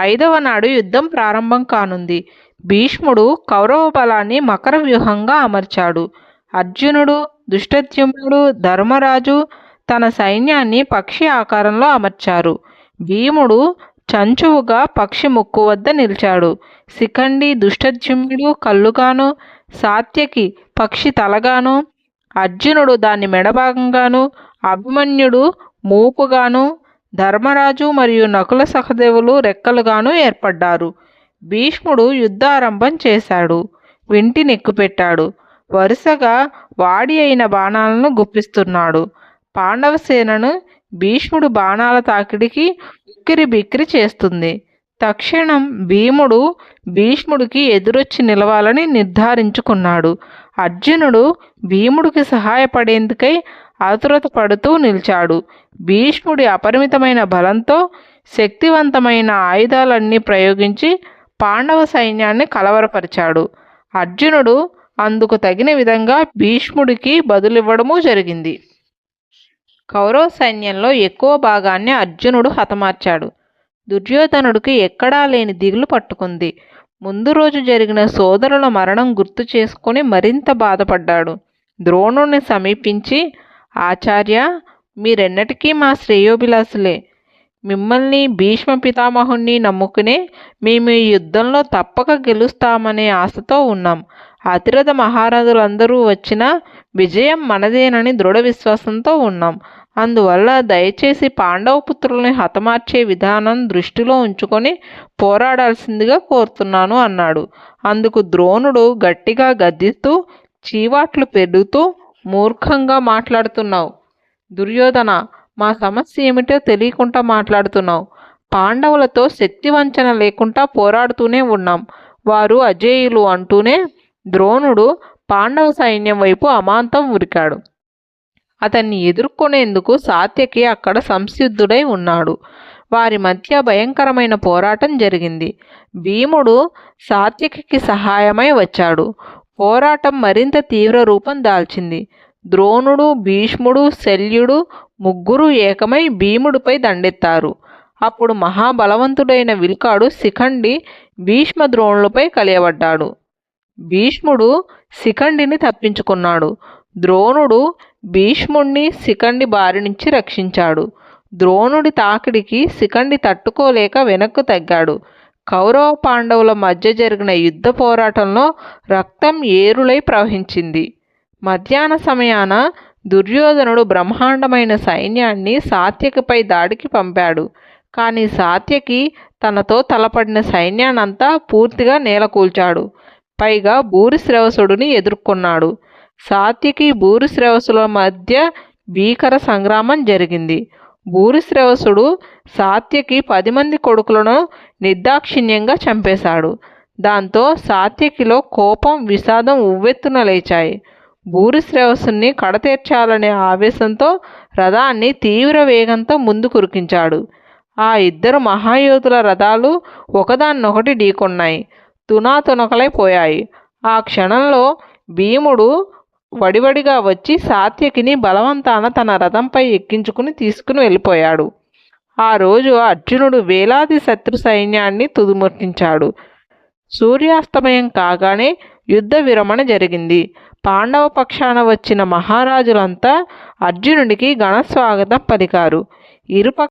ఐదవ నాడు యుద్ధం ప్రారంభం కానుంది. భీష్ముడు కౌరవ బలాన్ని మకర వ్యూహంగా అమర్చాడు. అర్జునుడు దుష్టద్యుమ్నుడు ధర్మరాజు తన సైన్యాన్ని పక్షి ఆకారంలో అమర్చారు. భీముడు చంచువుగా పక్షి ముక్కు వద్ద నిలిచాడు. శిఖండి దుష్టద్యుమ్నుడు కళ్ళుగాను సాత్యకి పక్షి తలగాను అర్జునుడు దాని మెడభాగంగాను అభిమన్యుడు మూపుగాను ధర్మరాజు మరియు నకుల సహదేవులు రెక్కలుగాను ఏర్పడ్డారు. భీష్ముడు యుద్ధారంభం చేశాడు. వింటి నెక్కుపెట్టాడు. వరుసగా వాడి అయిన బాణాలను గుప్పిస్తున్నాడు. పాండవ సేనను భీష్ముడు బాణాల తాకిడికి ఉక్కిరి బిక్కిరి చేస్తుంది. తక్షణం భీముడు భీష్ముడికి ఎదురొచ్చి నిలవాలని నిర్ధారించుకున్నాడు. అర్జునుడు భీముడికి సహాయపడేందుకై ఆతురత పడుతూ నిలిచాడు. భీష్ముడి అపరిమితమైన బలంతో శక్తివంతమైన ఆయుధాలన్నీ ప్రయోగించి పాండవ సైన్యాన్ని కలవరపరిచాడు. అర్జునుడు అందుకు తగిన విధంగా భీష్ముడికి బదులివ్వడము జరిగింది. కౌరవ సైన్యంలో ఎక్కువ భాగాన్ని అర్జునుడు హతమార్చాడు. దుర్యోధనుడికి ఎక్కడా లేని దిగులు పట్టుకుంది. ముందు రోజు జరిగిన సోదరుల మరణం గుర్తు చేసుకొని మరింత బాధపడ్డాడు. ద్రోణుణ్ణి సమీపించి ఆచార్య మీరెన్నటికీ మా శ్రేయోభిలాసులే. మిమ్మల్ని భీష్మ పితామహుణ్ణి నమ్ముకునే మేము ఈ యుద్ధంలో తప్పక గెలుస్తామనే ఆశతో ఉన్నాం. అతిరథ మహారాజులందరూ వచ్చినా విజయం మనదేనని దృఢ విశ్వాసంతో ఉన్నాం. అందువల్ల దయచేసి పాండవ పుత్రుల్ని హతమార్చే విధానం దృష్టిలో ఉంచుకొని పోరాడాల్సిందిగా కోరుతున్నాను అన్నాడు. అందుకు ద్రోణుడు గట్టిగా గద్దిస్తూ చీవాట్లు పెరుగుతూ మూర్ఖంగా మాట్లాడుతున్నావు. దుర్యోధన మా సమస్య ఏమిటో తెలియకుండా మాట్లాడుతున్నావు. పాండవులతో శక్తివంచన లేకుండా పోరాడుతూనే ఉన్నాం. వారు అజేయులు అంటూనే ద్రోణుడు పాండవ సైన్యం వైపు అమాంతం ఉరికాడు. అతన్ని ఎదుర్కొనేందుకు సాత్యకి అక్కడ సంసిద్ధుడై ఉన్నాడు. వారి మధ్య భయంకరమైన పోరాటం జరిగింది. భీముడు సాత్యకి సహాయమై వచ్చాడు. పోరాటం మరింత తీవ్ర రూపం దాల్చింది. ద్రోణుడు భీష్ముడు శల్యుడు ముగ్గురు ఏకమై భీముడిపై దండెత్తారు. అప్పుడు మహాబలవంతుడైన విల్కాడు శిఖండి భీష్మ ద్రోణులపై కలియబడ్డాడు. భీష్ముడు శిఖండిని తప్పించుకున్నాడు. ద్రోణుడు భీష్ముణ్ణి శిఖండి బారి నుంచి రక్షించాడు. ద్రోణుడి తాకిడికి శిఖండి తట్టుకోలేక వెనక్కు తగ్గాడు. కౌరవ పాండవుల మధ్య జరిగిన యుద్ధ పోరాటంలో రక్తం ఏరులై ప్రవహించింది. మధ్యాహ్న సమయాన దుర్యోధనుడు బ్రహ్మాండమైన సైన్యాన్ని సాత్యకిపై దాడికి పంపాడు. కానీ సాత్యకి తనతో తలపడిన సైన్యానంతా పూర్తిగా నేలకూల్చాడు. పైగా భూరిశ్రవసుడిని ఎదుర్కొన్నాడు. సాత్యకి భూరిశ్రవసుల మధ్య భీకర సంగ్రామం జరిగింది. భూరిశ్రవసుడు సాత్యకి పది మంది కొడుకులను నిర్దాక్షిణ్యంగా చంపేశాడు. దాంతో సాత్యకిలో కోపం విషాదం ఉవ్వెత్తున లేచాయి. భూరిశ్రవసుని కడతీర్చాలనే ఆవేశంతో రథాన్ని తీవ్ర వేగంతో ముందు కురికించాడు ఆ ఇద్దరు మహాయోధుల రథాలు ఒకదాన్నొకటి ఢీకొన్నాయి. తునాతునకలైపోయాయి ఆ క్షణంలో భీముడు వడివడిగా వచ్చి సాత్యకిని బలవంతాన తన రథంపై ఎక్కించుకుని తీసుకుని వెళ్ళిపోయాడు. ఆ రోజు అర్జునుడు వేలాది శత్రు సైన్యాన్ని తుదుముట్టించాడు. సూర్యాస్తమయం కాగానే యుద్ధ విరమణ జరిగింది. పాండవ పక్షాన వచ్చిన మహారాజులంతా అర్జునుడికి ఘనస్వాగతం పలికారు. ఇరుప